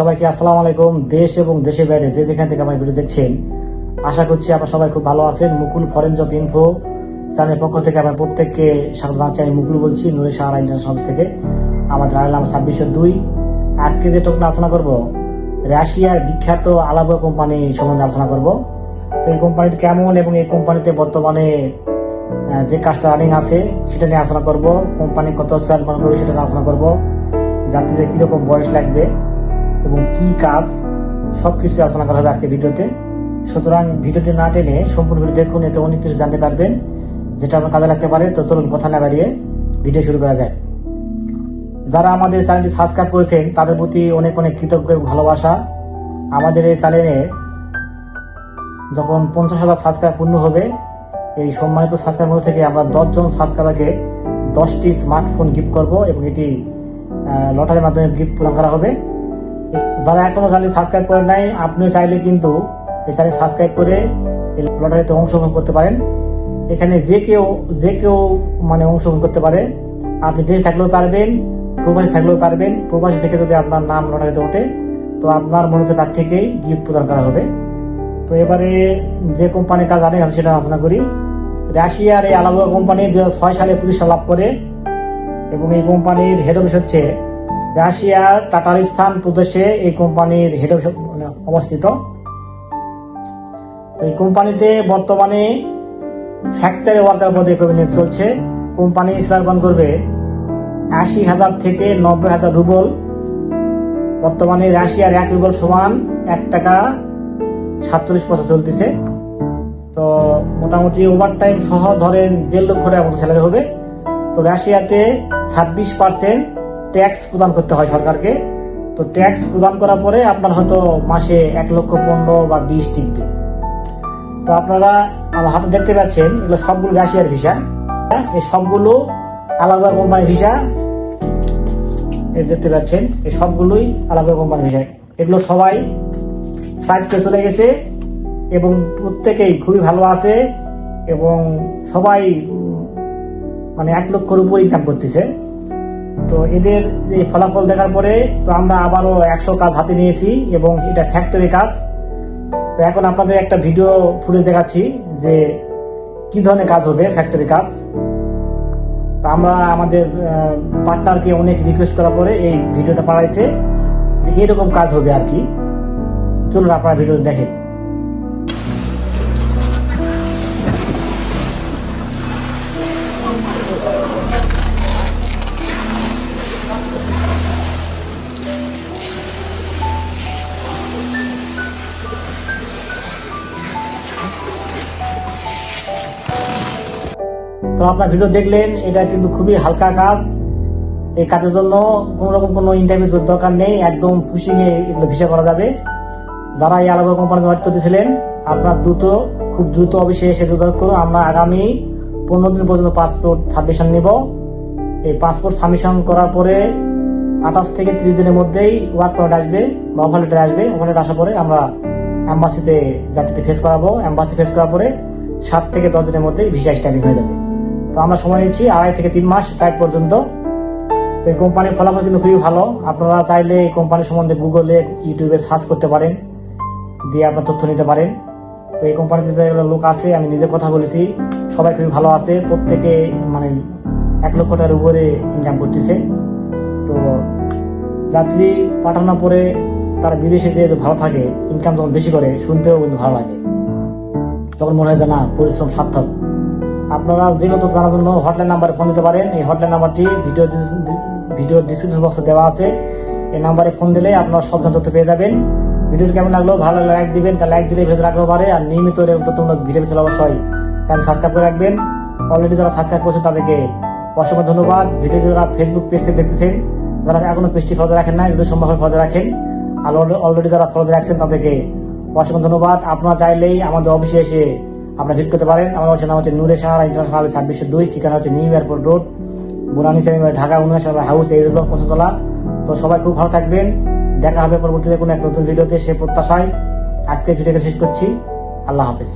সবাইকে আসসালাম আলাইকুম। দেশ এবং দেশের বাইরে যে যেখান থেকে আমার ভিডিও দেখছেন, আশা করছি আপনারা সবাই খুব ভালো আছেন। মুকুল ফরেন জব ইনফো স্যারের পক্ষ থেকে আমার প্রত্যেককে স্বাগত জানাচ্ছি। আমি মুকুল বলছি, নুরে সাহারা ইন্টারন্যাশনাল থেকে। আমাদের আইলাম ছাব্বিশশো দুই। আজকে যে টপিক আলোচনা করব, রাশিয়ার বিখ্যাত আলাবা কোম্পানি সম্বন্ধে আলোচনা করব। তো এই কোম্পানিটি কেমন এবং এই কোম্পানিতে বর্তমানে যে কাজটা রানিং আছে, সেটা নিয়ে আলোচনা করব। কোম্পানি কত স্যার করবে সেটা নিয়ে আলোচনা করব। যাত্রীদের কীরকম বয়স লাগবে এবং কি কাজ সবকিছু আলোচনা করা হবে আজকে ভিডিওতে। সুতরাং ভিডিওটি না টেনে সম্পূর্ণ ভিডিও দেখুন, এতে অনেক কিছু জানতে পারবেন, যেটা আপনার কাজে লাগতে পারে। তো চলুন কথা না বাড়িয়ে ভিডিও শুরু করা যায় যারা আমাদের চ্যানেলটি সাবস্ক্রাইব করেছেন, তাদের প্রতি অনেক অনেক কৃতজ্ঞ ভালোবাসা। আমাদের এই চ্যানেলে যখন পঞ্চাশ হাজার সাবস্ক্রাইব পূর্ণ হবে, এই সম্মানিত সাবস্ক্রাইব থেকে আমরা দশজন সাবস্ক্রাইবারকে দশটি স্মার্টফোন গিফট করব এবং এটি লটারির মাধ্যমে গিফট প্রদান করা হবে। যারা এখনও চ্যানেল সাবস্ক্রাইব করেন নাই, আপনিও চাইলে কিন্তু এই চ্যানেল সাবস্ক্রাইব করে লটারিতে অংশগ্রহণ করতে পারেন। এখানে যে কেউ যে কেউ মানে অংশগ্রহণ করতে পারে। আপনি দেশে থাকলেও পারবেন, প্রবাসী থাকলেও পারবেন। প্রবাসী থেকে যদি আপনার নাম লটারিতে ওঠে, তো আপনার মনোনীত থেকেই গিফট প্রদান করা হবে। তো এবারে যে কোম্পানির কাজ আনে সেটা আলোচনা করি। রাশিয়ার এই আলাদা কোম্পানি দুহাজার ছয় সালে প্রতিষ্ঠা লাভ করে এবং এই কোম্পানির হেড অফিস হচ্ছে রাশিয়ার টাটারিস্তান প্রদেশে এই কোম্পানির হেড মানে অবস্থিত। এই কোম্পানিতে বর্তমানে ফ্যাক্টরি ওয়ার্কার পদে নিয়োগ চলছে। কোম্পানি স্থাপন করবে আশি হাজার থেকে নব্বই হাজার রুবল। বর্তমানে রাশিয়ার এক রুবল সমান এক টাকা সাতচল্লিশ পয়সা চলতেছে। তো মোটামুটি ওভার টাইম সহ ধরেন দেড় লক্ষ টাকার মতো স্যালারি হবে। তো রাশিয়াতে ছাব্বিশ পার্সেন্ট ট্যাক্স প্রদান করতে হয় সরকারকে। তো ট্যাক্স প্রদান করার পরে আপনার হয়তো মাসে এক লক্ষ পনেরো বা বিশ টিকবে। তো আপনারা আমার হাতে দেখতে পাচ্ছেন, এগুলো সবগুলো রাশিয়ার ভিসা। এই সবগুলো আলাদা কোম্পানির ভিসা। দেখতে পাচ্ছেন, এই সবগুলোই আলাদা কোম্পানির ভিসা। এগুলো সবাই ফ্লাইট চলে গেছে এবং প্রত্যেকেই খুবই ভালো আছে এবং সবাই মানে এক লক্ষর উপর ইনকাম করতেছে। তো এদের এই ফলাফল দেখার পরে তো আমরা আবারও একশো কাজ হাতে নিয়েছি এবং এটা ফ্যাক্টরি কাজ। তো এখন আপনাদের একটা ভিডিও ফুটে দেখাচ্ছি যে কি ধরনের কাজ হবে ফ্যাক্টরি কাজ। তো আমরা আমাদের পার্টনারকে অনেক রিকোয়েস্ট করার পরে এই ভিডিওটা পাঠাইছে এরকম কাজ হবে আর কি। চলুন আপনারা ভিডিও দেখেন। তো আপনার ভিডিও দেখলেন, এটা কিন্তু খুবই হালকা কাজ। এই কাজের জন্য কোনো রকম কোনো ইন্টারভিউ দরকার নেই, একদম পুশিং এ এগুলো ভিসা করা যাবে। যারা এই আলাদা কোম্পানিতে ওয়ার্ক করতেছিলেন, আপনার দ্রুত, খুব দ্রুত অফিসে এসে যোগাযোগ করুন। আমরা আগামী পনেরো দিন পর্যন্ত পাসপোর্ট সাবমিশন নিব। এই পাসপোর্ট সাবমিশন করার পরে আঠাশ থেকে ত্রিশ দিনের মধ্যেই ওয়ার্ক পারমিট আসবে বা অফার লেটার আসবে। অফার লেটার আসার পরে আমরা অ্যাম্বাসিতে জাতিতে ফেস করাবো। অ্যাম্বাসি ফেস করার পরে সাত থেকে দশ দিনের মধ্যেই ভিসা স্ট্যাম্পিং হয়ে যাবে। তো আমরা সময় নিচ্ছি, আড়াই থেকে তিন মাস টাইপ পর্যন্ত। তো এই কোম্পানির ফলাফল কিন্তু খুবই ভালো। আপনারা চাইলে এই কোম্পানি সম্বন্ধে গুগলে ইউটিউবে সার্চ করতে পারেন, দিয়ে আপনার তথ্য নিতে পারেন। তো এই কোম্পানিতে যেগুলো লোক আছে, আমি নিজে কথা বলেছি, সবাই খুবই ভালো আছে, প্রত্যেকে মানে এক লক্ষ টাকার উপরে ইনকাম করতেছে। তো যাত্রী পাঠানোর পরে তারা বিদেশে যে ভালো থাকে ইনকাম যখন বেশি করে, শুনতেও কিন্তু ভালো লাগে। তখন মনে হয় যে না, পরিশ্রম সার্থক। আপনারা যে তথ্য জানার জন্য হটলাইন নাম্বারে ফোন দিতে পারেন, এই হটলাইন নাম্বারটি ভিডিও ভিডিও ডিসক্রিপশন বক্সে দেওয়া আছে। এই নাম্বারে ফোন দিলে আপনারা সব তথ্য পেয়ে যাবেন। ভিডিওটি কেমন লাগল? ভালো লাগলে লাইক দিবেন লাইক দিলে ভেতরে রাখতে পারে, আর নিয়মিত এরকম তথ্যমূলক ভিডিও পেতে অবশ্যই চ্যানেল সাবস্ক্রাইব করে রাখবেন। অলরেডি যারা সাবস্ক্রাইব করছেন তাদেরকে অসংখ্য ধন্যবাদ। ভিডিও যারা ফেসবুক পেজ থেকে দেখতেছেন, যারা এখনও পেজটি ফলো রাখেন না যদি সম্ভব ফলো রাখেন। আর অলরেডি যারা ফলো রাখছেন তাদেরকে অসংখ্য ধন্যবাদ। আপনারা চাইলেই আমাদের অফিসে এসে আপনারা ভিজিট করতে পারেন। আমার নাম হচ্ছে নূরে সাহারা ইন্টারন্যাশনাল ছাব্বিশশো দুই, ঠিকানা হচ্ছে new airport road, Banani seminar Dhaka উনিশ হাউস এইচ ব্লক পঞ্চতলা তো সবাই খুব ভালো থাকবেন। দেখা হবে পরবর্তীতে কোনো এক নতুন ভিডিওতে, সে প্রত্যাশায়। আজকে ভিডিওটা শেষ করছি। আল্লাহ হাফেজ।